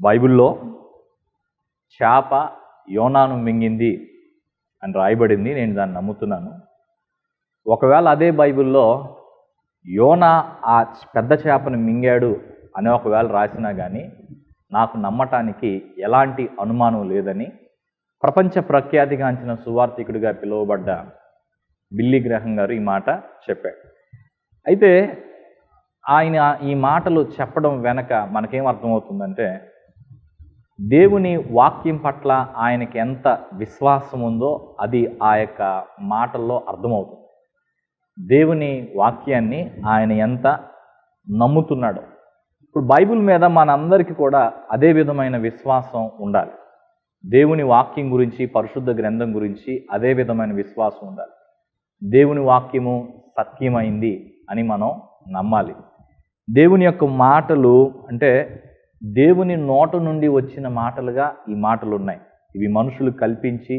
బైబిల్లో చేప యోనాను మింగింది అని రాయబడింది నేను దాన్ని నమ్ముతున్నాను. ఒకవేళ అదే బైబిల్లో యోనా ఆ పెద్ద చేపను మింగాడు అని ఒకవేళ రాసినా కానీ నాకు నమ్మటానికి ఎలాంటి అనుమానం లేదని ప్రపంచ ప్రఖ్యాతిగాంచిన సువార్థికుడిగా పిలువబడ్డ బిల్లీ గ్రహం గారు ఈ మాట చెప్పాడు అయితే ఆయన ఈ మాటలు చెప్పడం వెనక మనకేం అర్థమవుతుందంటే దేవుని వాక్యం పట్ల ఆయనకి ఎంత విశ్వాసం ఉందో అది ఆ యొక్క మాటల్లో అర్థమవుతుంది. దేవుని వాక్యాన్ని ఆయన ఎంత నమ్ముతున్నాడో. ఇప్పుడు బైబిల్ మీద మనందరికీ కూడా అదే విధమైన విశ్వాసం ఉండాలి. దేవుని వాక్యం గురించి పరిశుద్ధ గ్రంథం గురించి అదే విధమైన విశ్వాసం ఉండాలి. దేవుని వాక్యము సత్యమైంది అని మనం నమ్మాలి. దేవుని యొక్క మాటలు అంటే దేవుని నోట నుండి వచ్చిన మాటలుగా ఈ మాటలు ఉన్నాయి ఇవి మనుషులు కల్పించి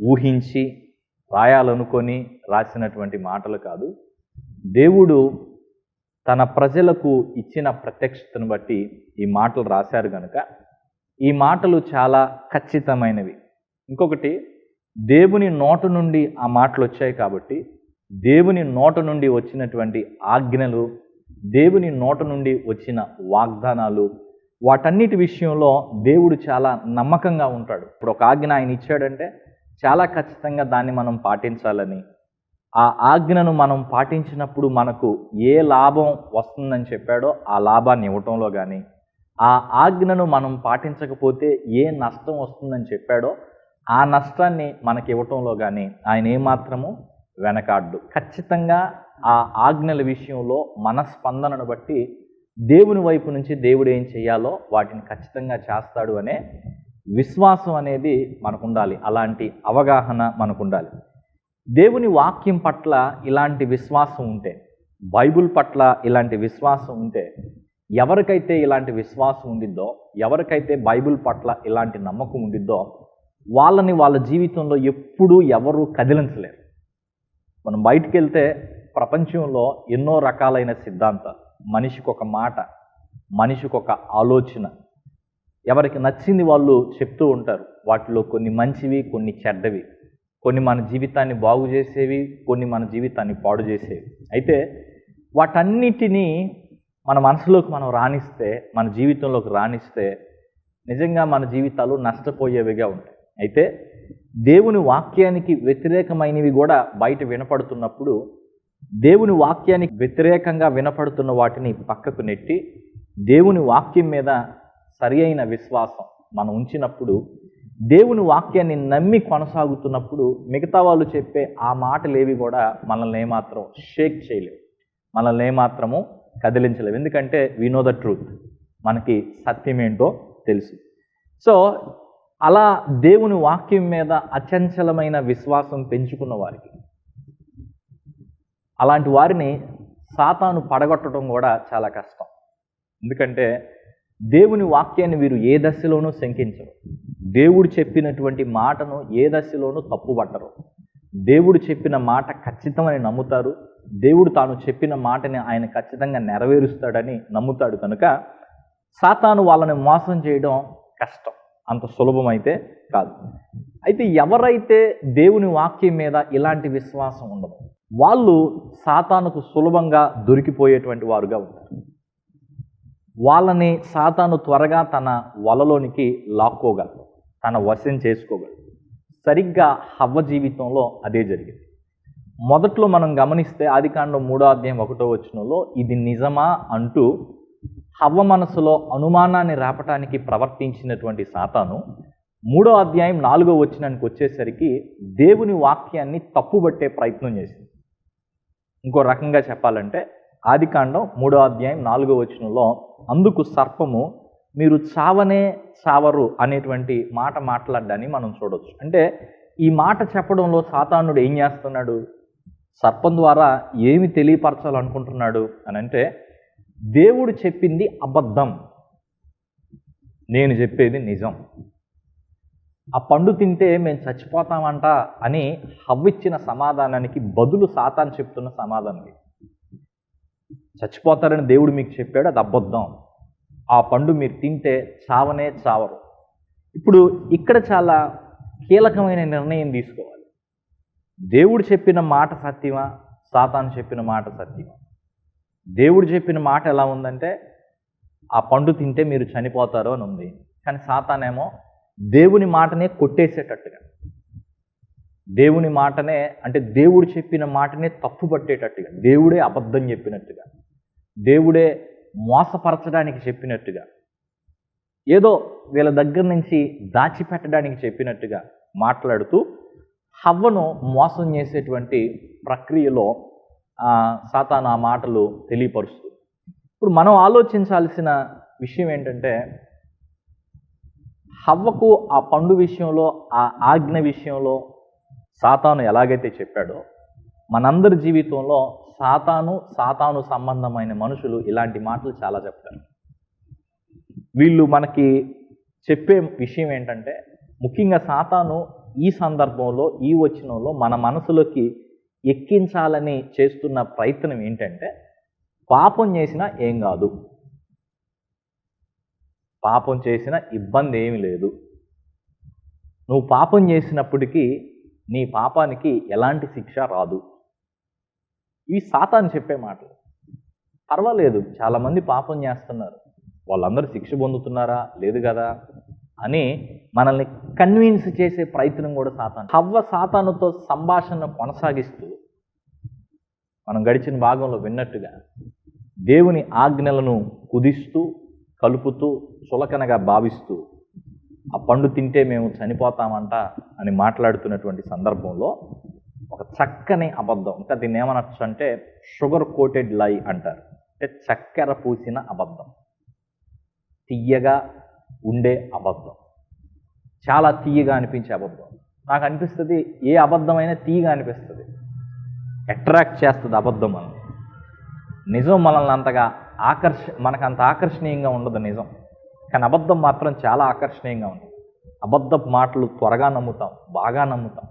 ఊహించి రాయాలనుకొని రాసినటువంటి మాటలు కాదు. దేవుడు తన ప్రజలకు ఇచ్చిన ప్రత్యక్షతను బట్టి ఈ మాటలు రాశారు కనుక ఈ మాటలు చాలా ఖచ్చితమైనవి. ఇంకొకటి దేవుని నోట నుండి ఆ మాటలు వచ్చాయి కాబట్టి దేవుని నోట నుండి వచ్చినటువంటి ఆజ్ఞలు దేవుని నోట నుండి వచ్చిన వాగ్దానాలు వాటన్నిటి విషయంలో దేవుడు చాలా నమ్మకంగా ఉంటాడు. ఇప్పుడు ఒక ఆజ్ఞ ఆయన ఇచ్చాడంటే చాలా ఖచ్చితంగా దాన్ని మనం పాటించాలని. ఆ ఆజ్ఞను మనం పాటించినప్పుడు మనకు ఏ లాభం వస్తుందని చెప్పాడో ఆ లాభాన్ని ఇవ్వటంలో కానీ ఆ ఆజ్ఞను మనం పాటించకపోతే ఏ నష్టం వస్తుందని చెప్పాడో ఆ నష్టాన్ని మనకి ఇవ్వటంలో కానీ ఆయన ఏమాత్రము వెనకాడ్డు. ఖచ్చితంగా ఆ ఆజ్ఞల విషయంలో మన స్పందనను బట్టి దేవుని వైపు నుంచి దేవుడు ఏం చేయాలో వాటిని ఖచ్చితంగా చేస్తాడు అనే విశ్వాసం అనేది మనకు ఉండాలి అలాంటి అవగాహన మనకు ఉండాలి దేవుని వాక్యం పట్ల ఇలాంటి విశ్వాసం ఉంటే బైబుల్ పట్ల ఇలాంటి విశ్వాసం ఉంటే ఎవరికైతే ఇలాంటి విశ్వాసం ఉండిద్దో ఎవరికైతే బైబిల్ పట్ల ఇలాంటి నమ్మకం ఉండిద్దో వాళ్ళని వాళ్ళ జీవితంలో ఎప్పుడూ ఎవరు కదిలించలేరు. మనం బయటికి వెళ్తే ప్రపంచంలో ఎన్నో రకాలైన సిద్ధాంతాలు మనిషికి ఒక మాట మనిషికి ఒక ఆలోచన. ఎవరికి నచ్చింది వాళ్ళు చెప్తూ ఉంటారు. వాటిలో కొన్ని మంచివి కొన్ని చెడ్డవి. కొన్ని మన జీవితాన్ని బాగు చేసేవి కొన్ని మన జీవితాన్ని పాడు చేసేవి. అయితే వాటన్నిటినీ మన మనసులోకి మనం రాణిస్తే మన జీవితంలోకి రాణిస్తే నిజంగా మన జీవితాలు నష్టపోయేవిగా ఉంటాయి. అయితే దేవుని వాక్యానికి వ్యతిరేకమైనవి కూడా బయట వినపడుతున్నప్పుడు దేవుని వాక్యానికి వ్యతిరేకంగా వినపడుతున్న వాటిని పక్కకు నెట్టి దేవుని వాక్యం మీద సరి అయిన విశ్వాసం మనం ఉంచినప్పుడు దేవుని వాక్యాన్ని నమ్మి కొనసాగుతున్నప్పుడు మిగతా వాళ్ళు చెప్పే ఆ మాటలేవి కూడా మనల్ని ఏమాత్రం షేక్ చేయలేవు. మనల్ని ఏమాత్రము కదిలించలేవు. ఎందుకంటే వినోద నో ద ట్రూత్ మనకి సత్యం ఏంటో తెలుసు. సో అలా దేవుని వాక్యం మీద అచంచలమైన విశ్వాసం పెంచుకున్న వారికి అలాంటి వారిని సాతాను పడగొట్టడం కూడా చాలా కష్టం. ఎందుకంటే దేవుని వాక్యాన్ని వీరు ఏ దశలోనూ శంకించరు. దేవుడు చెప్పినటువంటి మాటను ఏ దశలోనూ తప్పుపట్టరు. దేవుడు చెప్పిన మాట ఖచ్చితమని నమ్ముతారు. దేవుడు తాను చెప్పిన మాటని ఆయన ఖచ్చితంగా నెరవేరుస్తాడని నమ్ముతాడు కనుక సాతాను వాళ్ళని మోసం చేయడం కష్టం. అంత సులభమైతే కాదు. అయితే ఎవరైతే దేవుని వాక్యం మీద ఇలాంటి విశ్వాసం ఉండదు వాళ్ళు సాతానుకు సులభంగా దొరికిపోయేటువంటి వారుగా ఉంటారు. వాళ్ళని సాతాను త్వరగా తన వలలోనికి లాక్కోగలరు తన వశం చేసుకోగలరు సరిగ్గా హవ్వ జీవితంలో అదే జరిగింది. మొదట్లో మనం గమనిస్తే ఆదికాండం మూడో అధ్యాయం ఒకటో వచ్చినలో ఇది నిజమా అంటూ హవ్వ మనసులో అనుమానాన్ని రేపటానికి ప్రవర్తించినటువంటి సాతాను మూడో అధ్యాయం నాలుగో వచ్చినానికి వచ్చేసరికి దేవుని వాక్యాన్ని తప్పుబట్టే ప్రయత్నం చేసింది. ఇంకో రకంగా చెప్పాలంటే ఆదికాండం మూడో అధ్యాయం నాలుగో వచనంలో అందుకు సర్పము మీరు చావనే చావరు అనేటువంటి మాట మాట్లాడ్డాన్ని మనం చూడవచ్చు అంటే ఈ మాట చెప్పడంలో సాతానుడు ఏం చేస్తున్నాడు? సర్పం ద్వారా ఏమి తెలియపరచాలనుకుంటున్నాడు అని అంటే దేవుడు చెప్పింది అబద్ధం. నేను చెప్పేది నిజం. ఆ పండు తింటే మేము చచ్చిపోతామంట అని హవ్విచ్చిన సమాధానానికి బదులు సాతాను చెప్తున్న సమాధానం చచ్చిపోతారని దేవుడు మీకు చెప్పాడు అది అబద్ధం. ఆ పండు మీరు తింటే చావనే చావరు. ఇప్పుడు ఇక్కడ చాలా కీలకమైన నిర్ణయం తీసుకోవాలి. దేవుడు చెప్పిన మాట సత్యమా? సాతాను చెప్పిన మాట సత్యమా? దేవుడు చెప్పిన మాట ఎలా ఉందంటే ఆ పండు తింటే మీరు చనిపోతారు అని ఉంది. కానీ సాతానేమో దేవుని మాటనే కొట్టేసేటట్టుగా. దేవుని మాటనే అంటే దేవుడు చెప్పిన మాటనే తప్పు పట్టేటట్టుగా దేవుడే అబద్ధం చెప్పినట్టుగా. దేవుడే మోసపరచడానికి చెప్పినట్టుగా. ఏదో వీళ్ళ దగ్గర నుంచి దాచిపెట్టడానికి చెప్పినట్టుగా మాట్లాడుతూ హవ్వను మోసం చేసేటువంటి ప్రక్రియలో సాతాను ఆ మాటలు తెలియపరుస్తుంది ఇప్పుడు మనం ఆలోచించాల్సిన విషయం ఏంటంటే హవ్వకు ఆ పండు విషయంలో ఆ ఆజ్ఞ విషయంలో సాతాను ఎలాగైతే చెప్పాడో మనందరి జీవితంలో సాతాను సాతాను సంబంధమైన మనుషులు ఇలాంటి మాటలు చాలా చెప్తారు. వీళ్ళు మనకి చెప్పే విషయం ఏంటంటే ముఖ్యంగా సాతాను ఈ సందర్భంలో ఈ వచ్చినంలో మన మనసులోకి ఎక్కించాలని చేస్తున్న ప్రయత్నం ఏంటంటే పాపం చేసినా ఏం కాదు. పాపం చేసిన ఇబ్బంది ఏమి లేదు. నువ్వు పాపం చేసినప్పటికీ నీ పాపానికి ఎలాంటి శిక్ష రాదు. ఇవి సాతాను చెప్పే మాటలు. పర్వాలేదు చాలామంది పాపం చేస్తున్నారు. వాళ్ళందరూ శిక్ష పొందుతున్నారా? లేదు కదా? అని మనల్ని కన్విన్స్ చేసే ప్రయత్నం కూడా సాతాను. హవ్వ సాతానుతో సంభాషణ కొనసాగిస్తూ మనం గడిచిన భాగంలో విన్నట్టుగా దేవుని ఆజ్ఞలను కుదిస్తూ కలుపుతూ చులకనగా భావిస్తూ ఆ పండు తింటే మేము చనిపోతామంట అని మాట్లాడుతున్నటువంటి సందర్భంలో ఒక చక్కని అబద్ధం. ఇంకా దీన్ని ఏమనొచ్చు అంటే షుగర్ కోటెడ్ లై అంటారు. అంటే చక్కెర పూసిన అబద్ధం. తీయగా ఉండే అబద్ధం. చాలా తీయగా అనిపించే అబద్ధం. నాకు అనిపిస్తుంది ఏ అబద్ధమైనా తీయగా అనిపిస్తుంది. అట్రాక్ట్ చేస్తుంది అబద్ధం మనం నిజం మనల్ని అంతగా ఆకర్ష మనకు అంత ఆకర్షణీయంగా ఉండదు నిజం. కానీ అబద్ధం మాత్రం చాలా ఆకర్షణీయంగా ఉంది. అబద్ధపు మాటలు త్వరగా నమ్ముతాం బాగా నమ్ముతాం.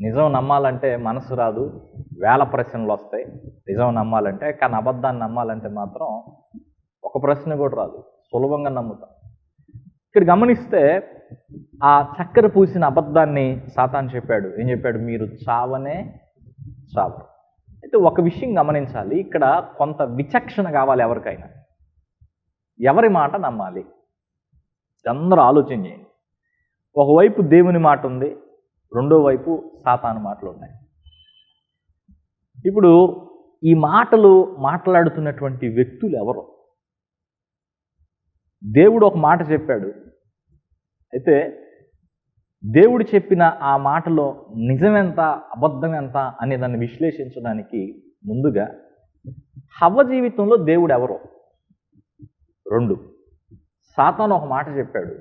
నిజం నమ్మాలంటే మనసు రాదు వేల ప్రశ్నలు వస్తాయి. నిజం నమ్మాలంటే కానీ అబద్ధాన్ని నమ్మాలంటే మాత్రం ఒక ప్రశ్న కూడా రాదు. సులభంగా నమ్ముతాం. ఇక్కడ గమనిస్తే ఆ చక్కెర పూసిన అబద్ధాన్ని సాతాన్ చెప్పాడు. ఏం చెప్పాడు? మీరు చావనే చావరు. అయితే ఒక విషయం గమనించాలి. ఇక్కడ కొంత విచక్షణ కావాలి ఎవరికైనా. ఎవరి మాట నమ్మాలి? అందరూ ఆలోచన చేయండి. ఒకవైపు దేవుని మాట ఉంది రెండో వైపు సాతాను మాటలు ఉన్నాయి. ఇప్పుడు ఈ మాటలు మాట్లాడుతున్నటువంటి వ్యక్తులు ఎవరు? దేవుడు ఒక మాట చెప్పాడు. అయితే దేవుడు చెప్పిన ఆ మాటలో నిజమెంత అబద్ధం ఎంత అనే దాన్ని విశ్లేషించడానికి ముందుగా హవ్వ జీవితంలో దేవుడు ఎవరు? రెండు. సాతాను ఒక మాట చెప్పాడు.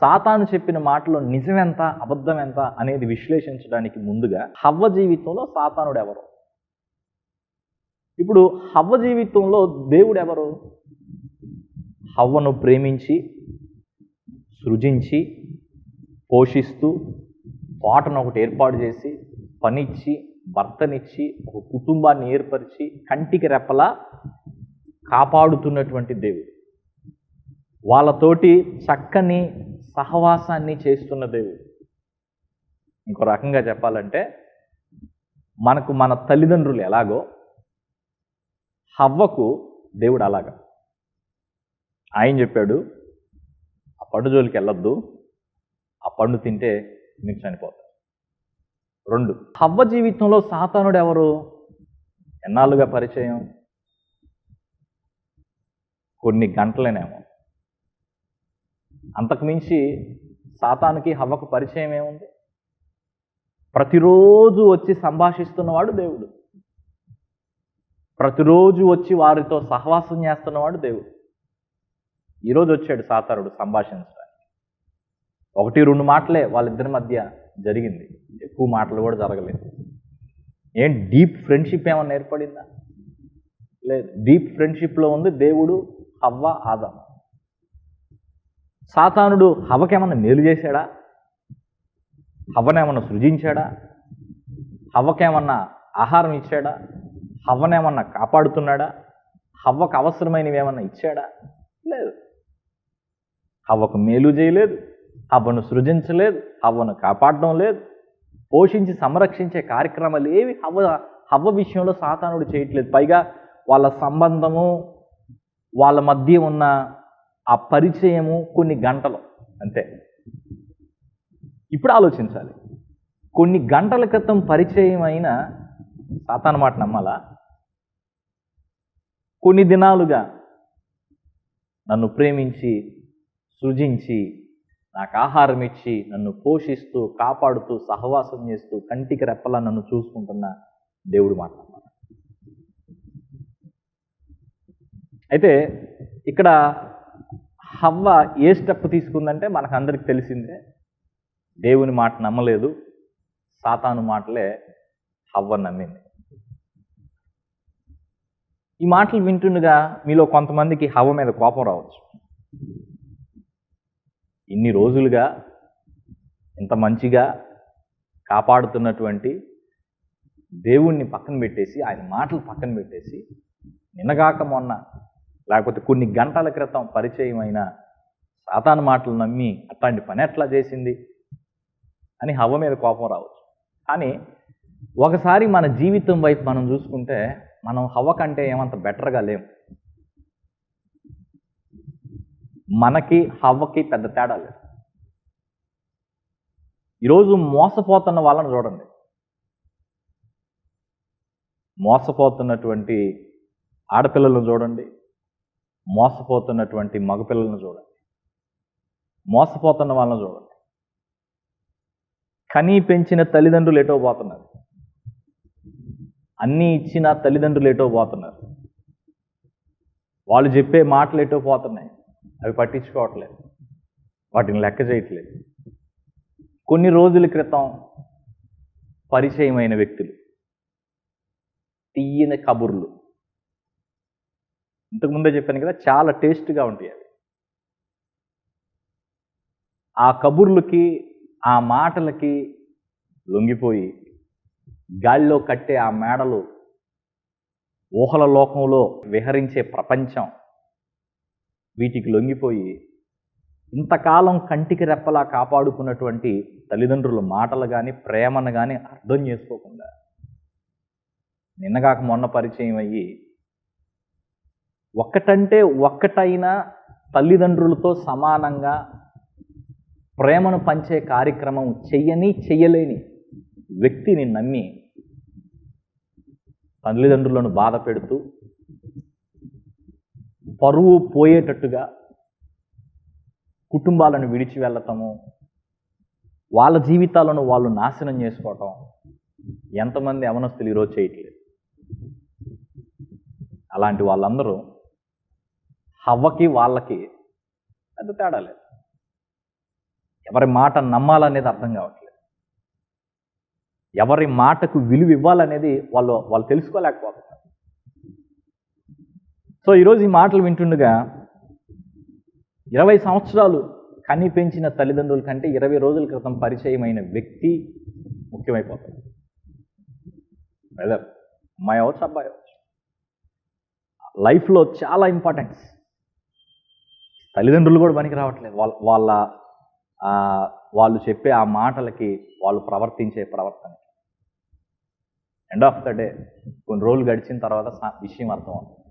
సాతాను చెప్పిన మాటలో నిజమెంత అబద్ధం ఎంత అనేది విశ్లేషించడానికి ముందుగా హవ్వ జీవితంలో సాతానుడు ఎవరు? ఇప్పుడు హవ్వ జీవితంలో దేవుడు ఎవరు? హవ్వను ప్రేమించి సృజించి పోషిస్తూ తోటను ఒకటి ఏర్పాటు చేసి పనిచ్చి భర్తనిచ్చి ఒక కుటుంబాన్ని ఏర్పరిచి కంటికి రెప్పలా కాపాడుతున్నటువంటి దేవుడు. వాళ్ళతోటి చక్కని సహవాసాన్ని చేస్తున్న దేవుడు. ఇంకో రకంగా చెప్పాలంటే మనకు మన తల్లిదండ్రులు ఎలాగో హవ్వకు దేవుడు అలాగా. ఆయన చెప్పాడు ఆ పండు జోలికి వెళ్ళొద్దు ఆ పండు తింటే మీరు చనిపోతారు. రెండు హవ్వ జీవితంలో సాతానుడు ఎవరు? ఎన్నాళ్ళుగా పరిచయం? కొన్ని గంటలనేమో. అంతకుమించి సాతానికి హవ్వకు పరిచయం ఏముంది? ప్రతిరోజు వచ్చి సంభాషిస్తున్నవాడు దేవుడు. ప్రతిరోజు వచ్చి వారితో సహవాసం చేస్తున్నవాడు దేవుడు. ఈరోజు వచ్చాడు సాతారుడు సంభాషించడానికి. ఒకటి రెండు మాటలే వాళ్ళిద్దరి మధ్య జరిగింది. ఎక్కువ మాటలు కూడా జరగలేదు. ఏం డీప్ ఫ్రెండ్షిప్ ఏమన్నా ఏర్పడిందా? లేదు. డీప్ ఫ్రెండ్షిప్లో ఉంది దేవుడు హవ్వ ఆదాము. సాతానుడు హవకేమన్నా మేలు చేశాడా? హవ్వనేమన్నా సృజించాడా? హవ్వకేమన్నా ఆహారం ఇచ్చాడా? హవ్వనేమన్నా కాపాడుతున్నాడా? హవ్వకు అవసరమైనవి ఏమన్నా ఇచ్చాడా? లేదు. హవ్వకు మేలు చేయలేదు. హవ్వను సృజించలేదు. హవ్వను కాపాడడం లేదు. పోషించి సంరక్షించే కార్యక్రమాలు ఏవి హవ్వ హవ్వ విషయంలో సాతానుడు చేయట్లేదు. పైగా వాళ్ళ సంబంధము వాళ్ళ మధ్య ఉన్న ఆ పరిచయము కొన్ని గంటలు అంతే. ఇప్పుడు ఆలోచించాలి. కొన్ని గంటల క్రితం పరిచయం అయిన సాతాను మాట నమ్మాలా? కొన్ని దినాలుగా నన్ను ప్రేమించి సృజించి నాకు ఆహారం ఇచ్చి నన్ను పోషిస్తూ కాపాడుతూ సహవాసం చేస్తూ కంటికి రెప్పలా నన్ను చూసుకుంటున్న దేవుడు మాట అయితే ఇక్కడ హవ్వ ఏ స్టెప్ తీసుకుందంటే మనకు అందరికి తెలిసిందే దేవుని మాట నమ్మలేదు సాతాను మాటలే హవ్వ నమ్మింది. ఈ మాటలు వింటుండగా మీలో కొంతమందికి హవ్వ మీద కోపం రావచ్చు. ఇన్ని రోజులుగా ఇంత మంచిగా కాపాడుతున్నటువంటి దేవుణ్ణి పక్కన పెట్టేసి ఆయన మాటలు పక్కన పెట్టేసి నిన్నగాక మొన్న లేకపోతే కొన్ని గంటల క్రితం పరిచయం అయిన సాతాను మాటలు నమ్మి అట్లాంటి పని ఎట్లా చేసింది అని హవ మీద కోపం రావచ్చు. కానీ ఒకసారి మన జీవితం వైపు మనం చూసుకుంటే మనం హవ్వ కంటే ఏమంత బెటర్గా లేం. మనకి హవ్వకి పెద్ద తేడా లేదు. ఈరోజు మోసపోతున్న వాళ్ళని చూడండి. మోసపోతున్నటువంటి ఆడపిల్లలను చూడండి. మోసపోతున్నటువంటి మగపిల్లలను చూడండి. మోసపోతున్న వాళ్ళని చూడండి. కనీ పెంచిన తల్లిదండ్రులు ఎటో పోతున్నారు? అన్నీ ఇచ్చిన తల్లిదండ్రులు ఎటో పోతున్నారు? వాళ్ళు చెప్పే మాటలు ఎటో పోతున్నాయి? అవి పట్టించుకోవట్లేదు. వాటిని లెక్క చేయట్లేదు. కొన్ని రోజుల క్రితం పరిచయమైన వ్యక్తులు. తీయని కబుర్లు. ఇంతకుముందే చెప్పాను కదా చాలా టేస్ట్గా ఉంటాయి అవి. ఆ కబుర్లకి ఆ మాటలకి లొంగిపోయి గాలిలో కట్టే ఆ మేడలు ఊహల లోకంలో విహరించే ప్రపంచం వీటికి లొంగిపోయి ఇంతకాలం కంటికి రెప్పలా కాపాడుకున్నటువంటి తల్లిదండ్రుల మాటలు కానీ ప్రేమను కానీ అర్థం చేసుకోకుండా నిన్నగాక మొన్న పరిచయం అయ్యి ఒక్కటంటే ఒక్కటైనా తల్లిదండ్రులతో సమానంగా ప్రేమను పంచే కార్యక్రమం చెయ్యని చెయ్యలేని వ్యక్తిని నమ్మి తల్లిదండ్రులను బాధ పెడుతూ పరువు పోయేటట్టుగా కుటుంబాలను విడిచి వెళ్ళటము వాళ్ళ జీవితాలను వాళ్ళు నాశనం చేసుకోవటం ఎంతమంది అవనస్తులు ఈరోజు చేయట్లేదు. అలాంటి వాళ్ళందరూ హవ్వకి వాళ్ళకి పెద్ద తేడా లేదు. ఎవరి మాట నమ్మాలనేది అర్థం కావట్లేదు. ఎవరి మాటకు విలువ ఇవ్వాలనేది వాళ్ళు వాళ్ళు తెలుసుకోలేకపోతున్నారు. సో ఈరోజు ఈ మాటలు వింటుండగా ఇరవై సంవత్సరాలు కని పెంచిన తల్లిదండ్రుల కంటే ఇరవై రోజుల క్రితం పరిచయమైన వ్యక్తి ముఖ్యమైపోతాడు. వెదర్ అమ్మాయి అవ్వచ్చు అబ్బాయి? అవ్వచ్చు లైఫ్లో చాలా ఇంపార్టెన్స్ తల్లిదండ్రులు కూడా పనికి రావట్లేదు. వాళ్ళ వాళ్ళ వాళ్ళు చెప్పే ఆ మాటలకి వాళ్ళు ప్రవర్తించే ప్రవర్తన ఎండ్ ఆఫ్ ద డే కొన్ని రోజులు గడిచిన తర్వాత విషయం అర్థం అవుతుంది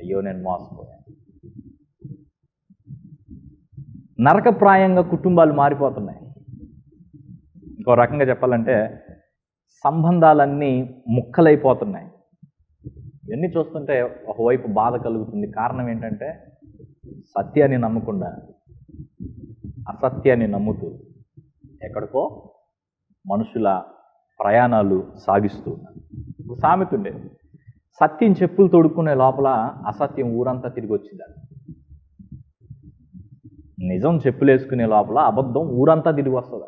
అయ్యో నేను మోసపోయాను. నరకప్రాయంగా కుటుంబాలు మారిపోతున్నాయి. ఇంకో రకంగా చెప్పాలంటే సంబంధాలన్నీ ముక్కలైపోతున్నాయి. ఇవన్నీ చూస్తుంటే ఒకవైపు బాధ కలుగుతుంది. కారణం ఏంటంటే సత్యాన్ని నమ్మకుండా అసత్యాన్ని నమ్ముతూ ఎక్కడికో మనుషుల ప్రయాణాలు సాగిస్తూ ఉన్నారు. ఒక సామెత ఉండేది సత్యం చెప్పులు తొడుక్కునే లోపల అసత్యం ఊరంతా తిరిగి వచ్చింది నిజం చెప్పులు వేసుకునే లోపల అబద్ధం ఊరంతా తిరిగి వస్తుంది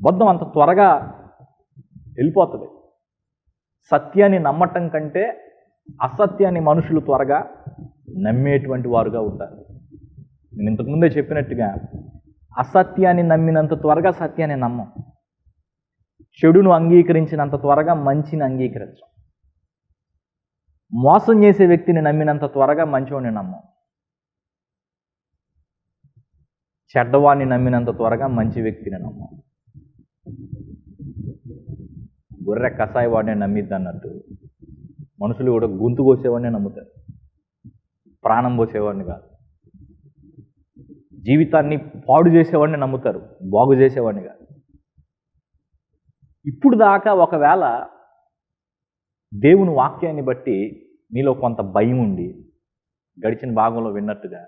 అబద్ధం అంత త్వరగా వెళ్ళిపోతుంది. సత్యాన్ని నమ్మటం కంటే అసత్యాన్ని మనుషులు త్వరగా నమ్మేటువంటి వారుగా ఉంటారు. నేను ఇంతకుముందే చెప్పినట్టుగా అసత్యాన్ని నమ్మినంత త్వరగా సత్యాన్ని నమ్మం. చెడును అంగీకరించినంత త్వరగా మంచిని అంగీకరించం. మోసం చేసే వ్యక్తిని నమ్మినంత త్వరగా మంచివాడిని నమ్మం. చెడ్డవాడిని నమ్మినంత త్వరగా మంచి వ్యక్తిని నమ్మం. గొర్రె కషాయ వాడిని నమ్మిద్ది అన్నట్టు మనుషులు కూడా గొంతు కోసేవాడిని నమ్ముతారు. ప్రాణం పోసేవాడిని కాదు. జీవితాన్ని పాడు చేసేవాడిని నమ్ముతారు బాగు చేసేవాడిని కాదు. ఇప్పుడు దాకా ఒకవేళ దేవుని వాక్యాన్ని బట్టి నీలో కొంత భయం ఉండి గడిచిన భాగంలో విన్నట్టుగా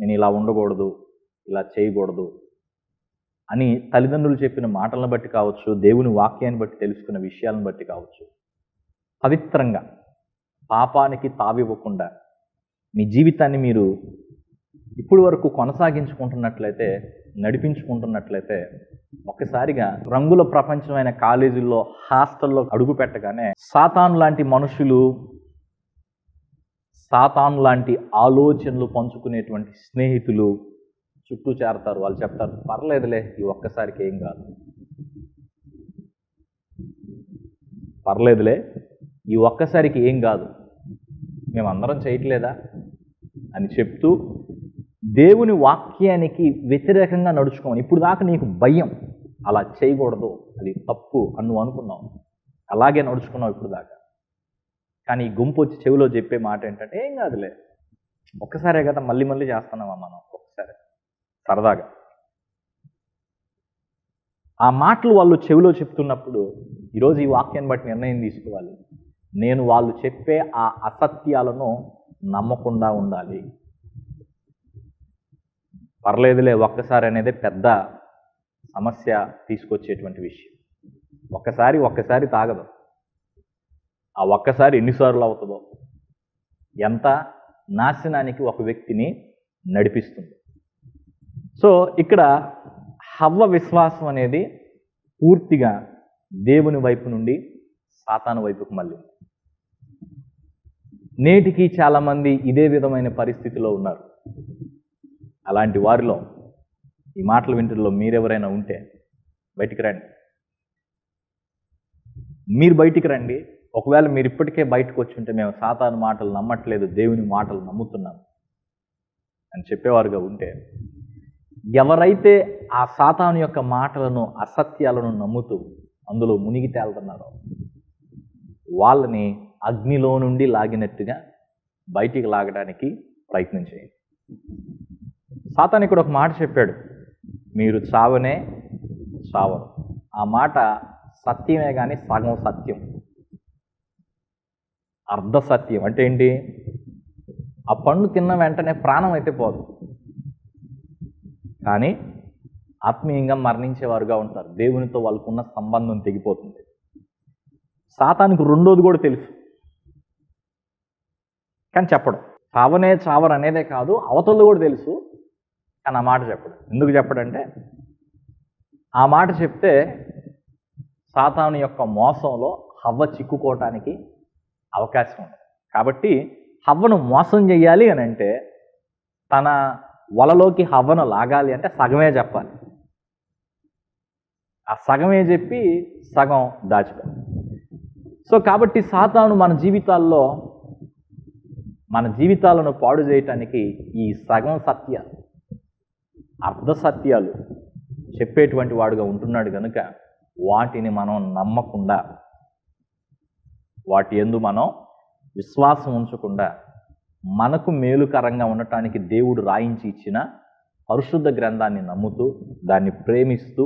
నేను ఇలా ఉండకూడదు ఇలా చేయకూడదు అని తల్లిదండ్రులు చెప్పిన మాటలను బట్టి కావచ్చు దేవుని వాక్యాన్ని బట్టి తెలుసుకున్న విషయాలను బట్టి కావచ్చు పవిత్రంగా పాపానికి తావివ్వకుండా మీ జీవితాన్ని మీరు ఇప్పుడు వరకు కొనసాగించుకుంటున్నట్లయితే నడిపించుకుంటున్నట్లయితే ఒక్కసారిగా రంగుల ప్రపంచమైన కాలేజీల్లో హాస్టల్లో అడుగు పెట్టగానే సాతాన్ లాంటి మనుషులు సాతాన్ లాంటి ఆలోచనలు పంచుకునేటువంటి స్నేహితులు చుట్టూ చేరతారు. వాళ్ళు చెప్తారు పర్లేదులే ఈ ఒక్కసారికి ఏం కాదు. పర్లేదులే ఈ ఒక్కసారికి ఏం కాదు. మేమందరం చేయట్లేదా? అని చెప్తూ దేవుని వాక్యానికి వ్యతిరేకంగా నడుచుకోమని ఇప్పుడు దాకా నీకు భయం అలా చేయకూడదు అది తప్పు అని నువ్వు అనుకున్నావు. అలాగే నడుచుకున్నావు ఇప్పుడు దాకా. కానీ ఈ గుంపు వచ్చి చెవిలో చెప్పే మాట ఏంటంటే ఏం కాదులే ఒక్కసారే కదా మళ్ళీ మళ్ళీ చేస్తున్నామా మనం ఒక్కసారి సరదాగా. ఆ మాటలు వాళ్ళు చెవిలో చెప్తున్నప్పుడు ఈరోజు ఈ వాక్యాన్ని బట్టి నిర్ణయం తీసుకోవాలి. నేను వాళ్ళు చెప్పే ఆ అసత్యాలను నమ్మకుండా ఉండాలి. పర్లేదులే ఒక్కసారి అనేది పెద్ద సమస్య తీసుకొచ్చేటువంటి విషయం. ఒక్కసారి ఒక్కసారి తాగదు. ఆ ఒక్కసారి ఎన్నిసార్లు అవుతుందో ఎంత నాశనానికి ఒక వ్యక్తిని నడిపిస్తుంది. సో ఇక్కడ హవ్వ విశ్వాసం అనేది పూర్తిగా దేవుని వైపు నుండి సాతాను వైపుకు మళ్ళీ నేటికి చాలామంది ఇదే విధమైన పరిస్థితిలో ఉన్నారు. అలాంటి వారిలో ఈ మాటల వింటుల్లో మీరెవరైనా ఉంటే బయటికి రండి. మీరు బయటికి రండి. ఒకవేళ మీరు ఇప్పటికే బయటకు వచ్చి ఉంటే మేము సాతాను మాటలు నమ్మట్లేదు దేవుని మాటలు నమ్ముతున్నాం అని చెప్పేవారుగా ఉంటే ఎవరైతే ఆ సాతాను యొక్క మాటలను అసత్యాలను నమ్ముతూ అందులో మునిగి తేలుతున్నారో వాళ్ళని అగ్నిలో నుండి లాగినట్టుగా బయటికి లాగడానికి ప్రయత్నం చేయండి. సాతాను ఇక్కడ ఒక మాట చెప్పాడు. మీరు చావనే చావరు. ఆ మాట సత్యమే కానీ సగం సత్యం. అర్ధ సత్యం అంటే ఏంటి? ఆ పండు తిన్న వెంటనే ప్రాణం అయితే పోదు. కానీ ఆత్మీయంగా మరణించేవారుగా ఉంటారు. దేవునితో వాళ్ళకున్న సంబంధం తెగిపోతుంది. సాతానికి రెండోది కూడా తెలుసు. కానీ చెప్పడం. చావనే చావరు అనేదే కాదు అవతలు కూడా తెలుసు కానీ ఆ మాట చెప్పడు. ఎందుకు చెప్పడంటే ఆ మాట చెప్తే సాతాను యొక్క మోసంలో హవ్వ చిక్కుకోవటానికి అవకాశం ఉంది. కాబట్టి హవ్వను మోసం చేయాలి అని అంటే తన వలలోకి హవ్వను లాగాలి అంటే సగమే చెప్పాలి. ఆ సగమే చెప్పి సగం దాచిపో సో కాబట్టి సాతాను మన జీవితాల్లో మన జీవితాలను పాడు చేయటానికి ఈ సగం సత్య అర్ధ సత్యాలు చెప్పేటువంటి వాడుగా ఉంటున్నాడు కనుక వాటిని మనం నమ్మకుండా వాటి ఎందు మనం విశ్వాసం ఉంచకుండా మనకు మేలుకరంగా ఉండటానికి దేవుడు రాయించి ఇచ్చిన పరిశుద్ధ గ్రంథాన్ని నమ్ముతూ దాన్ని ప్రేమిస్తూ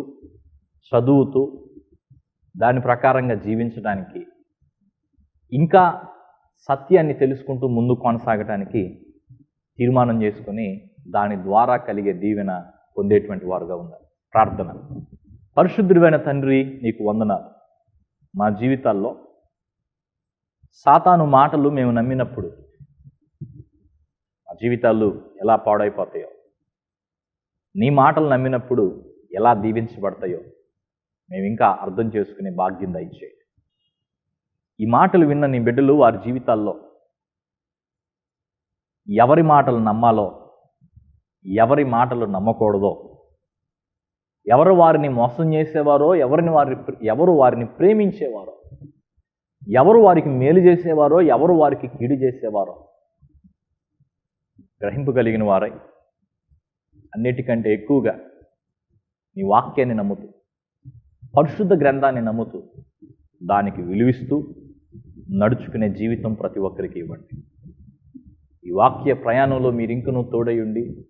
చదువుతూ దాని ప్రకారంగా జీవించడానికి ఇంకా సత్యాన్ని తెలుసుకుంటూ ముందు కొనసాగటానికి తీర్మానం చేసుకొని దాని ద్వారా కలిగే దీవెన పొందేటువంటి వారుగా ఉన్నారు ప్రార్థన. పరిశుద్ధుడైన తండ్రి నీకు వందనాలు. మా జీవితాల్లో సాతాను మాటలు మేము నమ్మినప్పుడు మా జీవితాలు ఎలా పాడైపోతాయో నీ మాటలు నమ్మినప్పుడు ఎలా దీవించబడతాయో మేము ఇంకా అర్థం చేసుకునే భాగ్యం దయచేయి. ఈ మాటలు విన్న నీ బిడ్డలు వారి జీవితాల్లో ఎవరి మాటలు నమ్మాలో ఎవరి మాటలు నమ్మకూడదో ఎవరు వారిని మోసం చేసేవారో ఎవరిని వారి ఎవరు వారిని ప్రేమించేవారో ఎవరు వారికి మేలు చేసేవారో ఎవరు వారికి కీడు చేసేవారో గ్రహింపగలిగిన వారై అన్నిటికంటే ఎక్కువగా నీ వాక్యాన్ని నమ్ముతూ పరిశుద్ధ గ్రంథాన్ని నమ్ముతూ దానికి విలువిస్తూ నడుచుకునే జీవితం ప్రతి ఒక్కరికి ఇవ్వండి. ఈ వాక్య ప్రయాణంలో మీరు ఇంకనూ తోడై ఉండి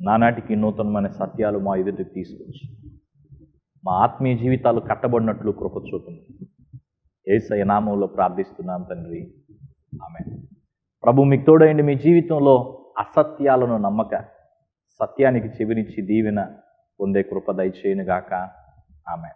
నానాటికి నూతనమైన సత్యాలు మా ఎదుటికి తీసుకొచ్చి మా ఆత్మీయ జీవితాలు కట్టబడినట్లు కృప చూపండి ఏసయ నామంలో ప్రార్థిస్తున్నాం తండ్రి. ఆమె ప్రభు మీకు తోడయండి మీ జీవితంలో అసత్యాలను నమ్మక సత్యానికి చెవినిచ్చి దీవెన పొందే కృప దయచేయునుగాక. ఆమె